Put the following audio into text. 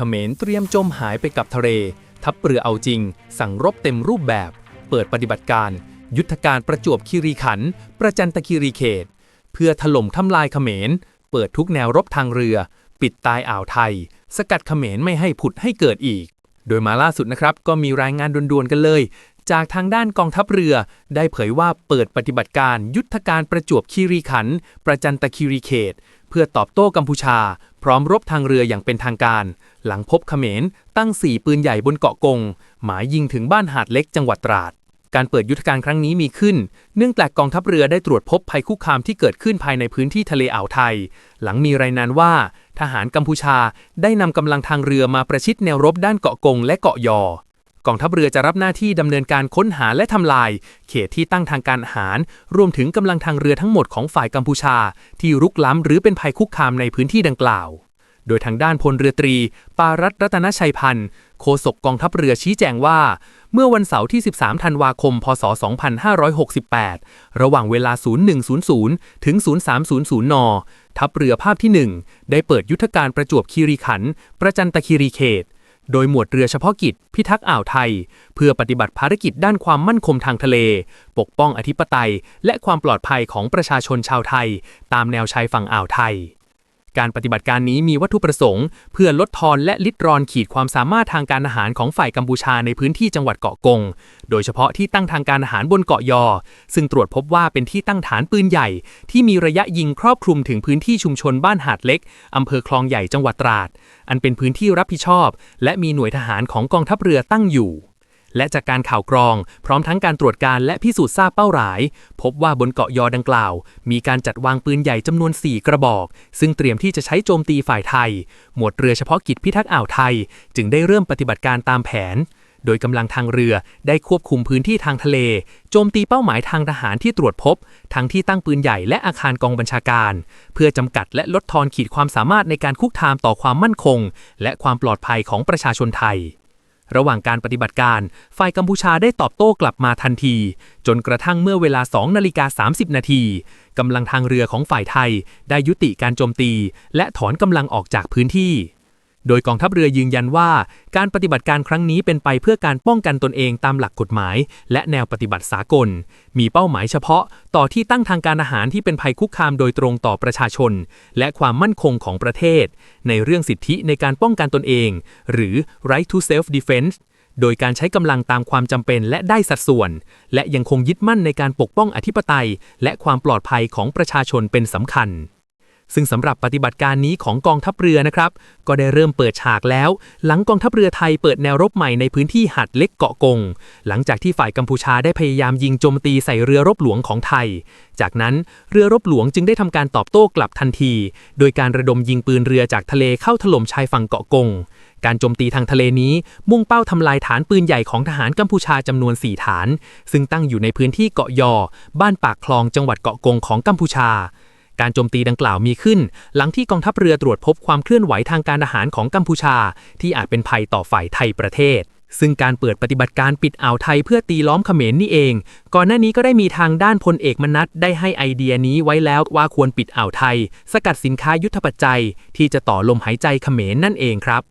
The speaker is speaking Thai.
ขมรเตรียมจมหายไปกับทะเล ทัพเรือเอาจริง สั่งรบเต็มรูปแบบ เปิดปฏิบัติการ ยุทธการประจวบคีรีขันธ์ประจันตคีรีเขต เพื่อถล่มทำลายเขมร เปิดทุกแนวรบทางเรือ ปิดตายอ่าวไทย สกัดเขมรไม่ให้ผุดให้เกิดอีก โดยมาล่าสุดนะครับ ก็มีรายงานด่วนๆกันเลย จากทางด้านกองทัพเรือ ได้เผยว่าเปิดปฏิบัติการยุทธการประจวบคีรีขันธ์ประจันตคีรีเขต เพื่อตอบโต้กัมพูชา พร้อมรบทางเรืออย่างเป็นทางการ หลังพบเขมรตั้งสี่ปืนใหญ่บนเกาะกง หมายยิงถึงบ้านหาดเล็กจังหวัดตราด การเปิดยุทธการครั้งนี้มีขึ้น เนื่องจากกองทัพเรือได้ตรวจพบภัยคุกคามที่เกิดขึ้นภายในพื้นที่ทะเลอ่าวไทย หลังมีรายงานว่า ทหารกัมพูชาได้นำกำลังทางเรือมาประชิดแนวรบด้านเกาะกงและเกาะยอ กองทัพเรือจะรับหน้าที่ดำเนินการค้นหาและทำลาย เขตที่ตั้งทางการอาหาร รวมถึงกำลังทางเรือทั้งหมดของฝ่ายกัมพูชา ที่รุกล้ำหรือเป็นภัยคุกคามในพื้นที่ดังกล่าว โดยทางด้านพลเรือตรี ปารัตรัตนชัยพันธ์โฆษกกองทัพเรือชี้แจงว่า เมื่อวันเสาร์ที่ 13 ธันวาคม พศ 2568 ระหว่างเวลา 0100 ถึง 0300 น ทัพเรือภาคที่ 1 ได้เปิดยุทธการประจวบคีรีขันธ์ประจันตคีรีเขต โดยหมวดเรือเฉพาะกิจ พิทักษ์อ่าวไทย เพื่อปฏิบัติภารกิจด้านความมั่นคงทางทะเล ปกป้องอธิปไตย และความปลอดภัยของประชาชนชาวไทย ตามแนวชายฝั่งอ่าวไทย การปฏิบัติการนี้มีวัตถุประสงค์ เพื่อลดทอนและลิดรอนขีดความสามารถทางการอาหารของฝ่ายกัมพูชาในพื้นที่จังหวัดเกาะกง โดยเฉพาะที่ตั้งทางการอาหารบนเกาะยอ ซึ่งตรวจพบว่าเป็นที่ตั้งฐานปืนใหญ่ ที่มีระยะยิงครอบคลุมถึงพื้นที่ชุมชนบ้านหาดเล็กอำเภอคลองใหญ่จังหวัดตราด อันเป็นพื้นที่รับผิดชอบ และมีหน่วยทหารของกองทัพเรือตั้งอยู่ และจากการข่าวกรอง พร้อมทั้งการตรวจการและพิสูจน์ทราบเป้าหมาย พบว่าบนเกาะยอดังกล่าว มีการจัดวางปืนใหญ่จำนวน 4 กระบอก ซึ่งเตรียมที่จะใช้โจมตีฝ่ายไทย หมวดเรือเฉพาะกิจพิทักษ์อ่าวไทย จึงได้เริ่มปฏิบัติการตามแผน โดยกำลังทางเรือได้ควบคุมพื้นที่ทางทะเล โจมตีเป้าหมายทางทหารที่ตรวจพบ ทั้งที่ตั้งปืนใหญ่และอาคารกองบัญชาการ เพื่อจำกัดและลดทอนขีดความสามารถในการคุกคามต่อความมั่นคง และความปลอดภัยของประชาชนไทย ระหว่างการปฏิบัติการ ฝ่ายกัมพูชาได้ตอบโต้กลับมาทันที จนกระทั่งเมื่อเวลา2นาฬิกา30 นาทีกำลังทางเรือของฝ่ายไทย ได้ยุติการโจมตี และถอนกำลังออกจากพื้นที่ โดยกองทัพเรือยืนยันว่า การปฏิบัติการครั้งนี้เป็นไปเพื่อการป้องกันตนเองตามหลักกฎหมาย และแนวปฏิบัติสากล มีเป้าหมายเฉพาะ ต่อที่ตั้งทางการอาหารที่เป็นภัยคุกคามโดยตรงต่อประชาชน และความมั่นคงของประเทศ ในเรื่องสิทธิในการป้องกันตนเอง หรือ right to self defense โดยการใช้กำลังตามความจำเป็นและได้สัดส่วน และยังคงยึดมั่นในการปกป้องอธิปไตย และความปลอดภัยของประชาชนเป็นสำคัญ ซึ่งสำหรับปฏิบัติการนี้ของกองทัพเรือนะครับ ก็ได้เริ่มเปิดฉากแล้ว หลังกองทัพเรือไทยเปิดแนวรบใหม่ในพื้นที่หัดเล็กเกาะกง หลังจากที่ฝ่ายกัมพูชาได้พยายามยิงโจมตีใส่เรือรบหลวงของไทย จากนั้นเรือรบหลวงจึงได้ทำการตอบโต้กลับทันที โดยการระดมยิงปืนเรือจากทะเลเข้าถล่มชายฝั่งเกาะกงการโจมตีทางทะเลนี้มุ่งเป้าทำลายฐานปืนใหญ่ของทหารกัมพูชาจำนวน 4 ฐาน ซึ่งตั้งอยู่ในพื้นที่เกาะยอ บ้านปากคลองจังหวัดเกาะกงของกัมพูชา การโจมตีดังกล่าวมีขึ้น หลังที่กองทัพเรือตรวจพบความเคลื่อนไหวทางการอาหารของกัมพูชา ที่อาจเป็นภัยต่อฝ่ายไทยประเทศ ซึ่งการเปิดปฏิบัติการปิดอ่าวไทยเพื่อตีล้อมเขมรนี่เอง ก่อนหน้านี้ก็ได้มีทางด้านพลเอกมนัสได้ให้ไอเดียนี้ไว้แล้วว่าควรปิดอ่าวไทย สกัดสินค้ายุทธปัจจัย ที่จะต่อลมหายใจเขมรนั่นเองครับ